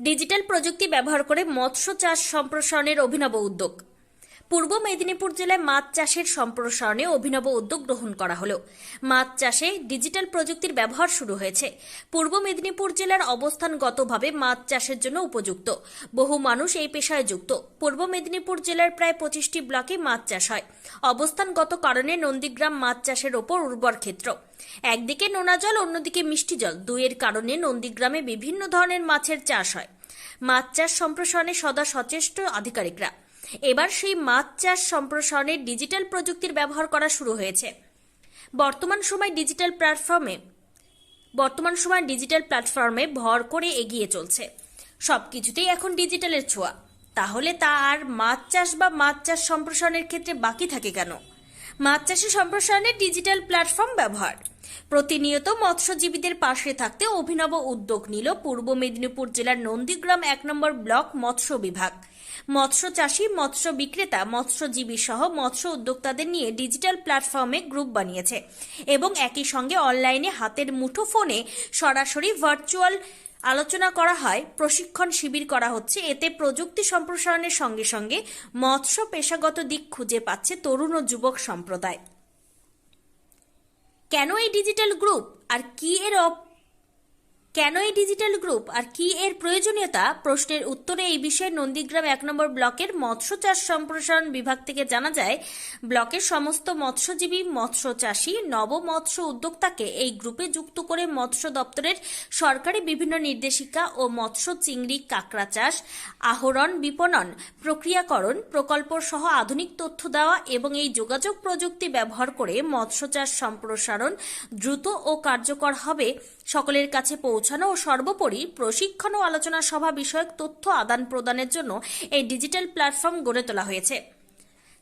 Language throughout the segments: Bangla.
ডিজিটাল প্রযুক্তি ব্যবহার করে মৎস্য চাষ সম্প্রসারণের অভিনব উদ্যোগ। পূর্ব মেদিনীপুর জেলায় মাছ চাষের সম্প্রসারণে অভিনব উদ্যোগ গ্রহণ করা হলো। মাছ চাষে ডিজিটাল প্রযুক্তির ব্যবহার শুরু হয়েছে। পূর্ব মেদিনীপুর জেলার অবস্থানগতভাবে মাছ চাষের জন্য উপযুক্ত। বহু মানুষ এই পেশায় যুক্ত। পূর্ব মেদিনীপুর জেলার প্রায় পঁচিশটি ব্লকে মাছ চাষ হয়। অবস্থানগত কারণে নন্দীগ্রাম মাছ চাষের ওপর উর্বর ক্ষেত্র। একদিকে নোনা জল, অন্যদিকে মিষ্টি জল। দুইয়ের কারণে নন্দীগ্রামে বিভিন্ন ধরনের মাছের চাষ হয়। মাছ চাষ সম্প্রসারণে সদা সচেষ্ট আধিকারিকরা। এবার সেই মাছ চাষ সম্প্রসারণে ডিজিটাল প্রযুক্তির ব্যবহার করা শুরু হয়েছে। বর্তমান সময় ডিজিটাল প্ল্যাটফর্মে, বর্তমান সময় ডিজিটাল প্ল্যাটফর্মে ভর করে এগিয়ে চলছে। সব কিছুতেই এখন ডিজিটালের ছোঁয়া। তাহলে তা আর মাছ চাষ বা মাছ চাষ সম্প্রসারণের ক্ষেত্রে বাকি থাকে কেন? মাছ চাষে সম্প্রসারণে ডিজিটাল প্ল্যাটফর্ম ব্যবহার। প্রতিনিয়ত মৎস্যজীবীদের পাশে থাকতে অভিনব উদ্যোগ নিল পূর্ব মেদিনীপুর জেলার নন্দীগ্রাম এক নম্বর ব্লক মৎস্য বিভাগ। মৎস্য চাষী, মৎস্য বিক্রেতা, মৎস্যজীবী সহ মৎস্য উদ্যোক্তাদের নিয়ে ডিজিটাল প্ল্যাটফর্মে গ্রুপ বানিয়েছে এবং একই সঙ্গে অনলাইনে হাতের মুঠো ফোনে সরাসরি ভার্চুয়াল আলোচনা করা হয়, প্রশিক্ষণ শিবির করা হচ্ছে, এতে প্রযুক্তি সম্প্রসারণের সঙ্গে সঙ্গে মৎস্য পেশাগত দিক খুঁজে পাচ্ছে তরুণ ও যুবক সম্প্রদায়। কেন এই ডিজিটাল গ্রুপ? আর কি এর কেন এই ডিজিটাল গ্রুপ আর কি এর প্রয়োজনীয়তা? প্রশ্নের উত্তরে এই বিষয়ে নন্দীগ্রাম এক নম্বর ব্লকের মৎস্য চাষ সম্প্রসারণ বিভাগ থেকে জানা যায়, ব্লকের সমস্ত মৎস্যজীবী মৎস্য চাষী নব মৎস্য উদ্যোক্তাকে এই গ্রুপে যুক্ত করে মৎস্য দপ্তরের সরকারি বিভিন্ন নির্দেশিকা ও মৎস্য চিংড়ি, কাঁকড়া চাষ, আহরণ, বিপণন, প্রক্রিয়াকরণ প্রকল্প সহ আধুনিক তথ্য দেওয়া এবং এই যোগাযোগ প্রযুক্তি ব্যবহার করে মৎস্য চাষ সম্প্রসারণ দ্রুত ও কার্যকর হবে। সকলের কাছে পৌঁছানো ও সর্বোপরি প্রশিক্ষণ ও আলোচনা সভা বিষয়ক তথ্য আদান প্রদানের জন্য এই ডিজিটাল প্ল্যাটফর্ম গড়ে তোলা হয়েছে।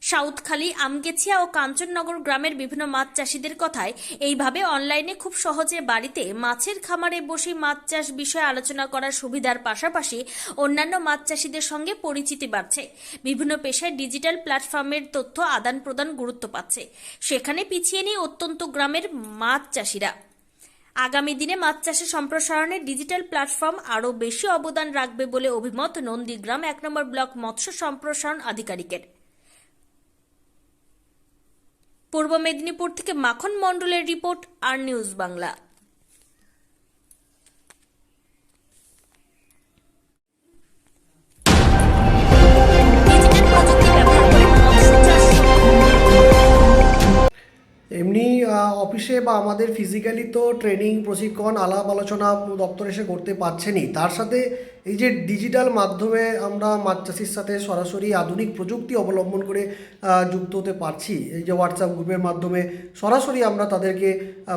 সাউথখালী, আমগেছিয়া ও কাঞ্চননগর গ্রামের বিভিন্ন মাছ চাষিদের কথায় এইভাবে অনলাইনে খুব সহজে বাড়িতে মাছের খামারে বসে মাছ চাষ বিষয়ে আলোচনা করার সুবিধার পাশাপাশি অন্যান্য মাছ চাষিদের সঙ্গে পরিচিতি বাড়ছে। বিভিন্ন পেশায় ডিজিটাল প্ল্যাটফর্মের তথ্য আদান প্রদান গুরুত্ব পাচ্ছে। সেখানে পিছিয়ে নেই অত্যন্ত গ্রামের মাছ চাষিরা। আগামী দিনে মাছ চাষে সম্প্রসারণে ডিজিটাল প্ল্যাটফর্ম আরও বেশি অবদান রাখবে বলে অভিমত নন্দীগ্রাম, এক নম্বর ব্লক মৎস্য সম্প্রসারণ আধিকারিকের। পূর্ব মেদিনীপুর থেকে মাখন মণ্ডলের রিপোর্ট, আর নিউজ বাংলা। এমনি অফিসে বা আমাদের ফিজিক্যালি তো ট্রেনিং প্রশিক্ষণ, আলাপ আলোচনা দপ্তর এসে করতে পারছেনই। তার সাথে এই যে ডিজিটাল মাধ্যমে আমরা মাছ চাষির সাথে সরাসরি আধুনিক প্রযুক্তি অবলম্বন করে যুক্ত হতে পারছি। এই যে হোয়াটসঅ্যাপ গ্রুপের মাধ্যমে সরাসরি আমরা তাদেরকে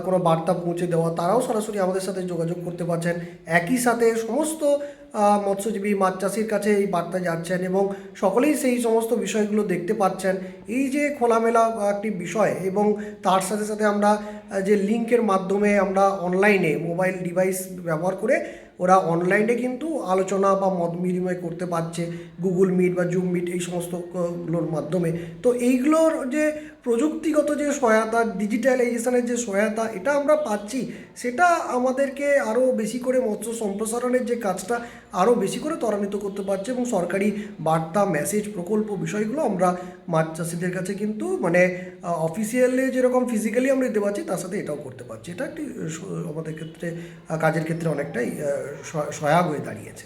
কোনো বার্তা পৌঁছে দেওয়া, তারাও সরাসরি আমাদের সাথে যোগাযোগ করতে পারছেন। একই সাথে সমস্ত মৎস্যজীবী মাছ চাষির কাছে এই বার্তা যাচ্ছেন এবং সকলেই সেই সমস্ত বিষয়গুলো দেখতে পাচ্ছেন। এই যে খোলামেলা একটি বিষয় এবং তার সাথে সাথে আমরা যে লিঙ্কের মাধ্যমে আমরা অনলাইনে মোবাইল ডিভাইস ব্যবহার করে ওরা অনলাইনে কিন্তু আলোচনা বা মত বিনিময় করতে পারছে গুগল মিট বা জুম মিট এই সমস্ত আহ, গুলোর মাধ্যমে। তো এইগুলোর যে প্রযুক্তিগত যে সহায়তা ডিজিটালাইজেশনের যে সহায়তা, এটা আমরা পাচ্ছি, সেটা আমাদেরকে আরও বেশি করে মৎস্য সম্প্রসারণের যে কাজটা আরও বেশি করে ত্বরান্বিত করতে পারছে এবং সরকারি বার্তা মেসেজ প্রকল্প বিষয়গুলো আমরা মাছ চাষিদের কাছে কিন্তু মানে অফিসিয়ালি যেরকম ফিজিক্যালি আমরা দিতে পারছি, তার সাথে এটাও করতে পারছি। এটা একটি আমাদের ক্ষেত্রে কাজের ক্ষেত্রে অনেকটাই সহায়ক হয়ে দাঁড়িয়েছে।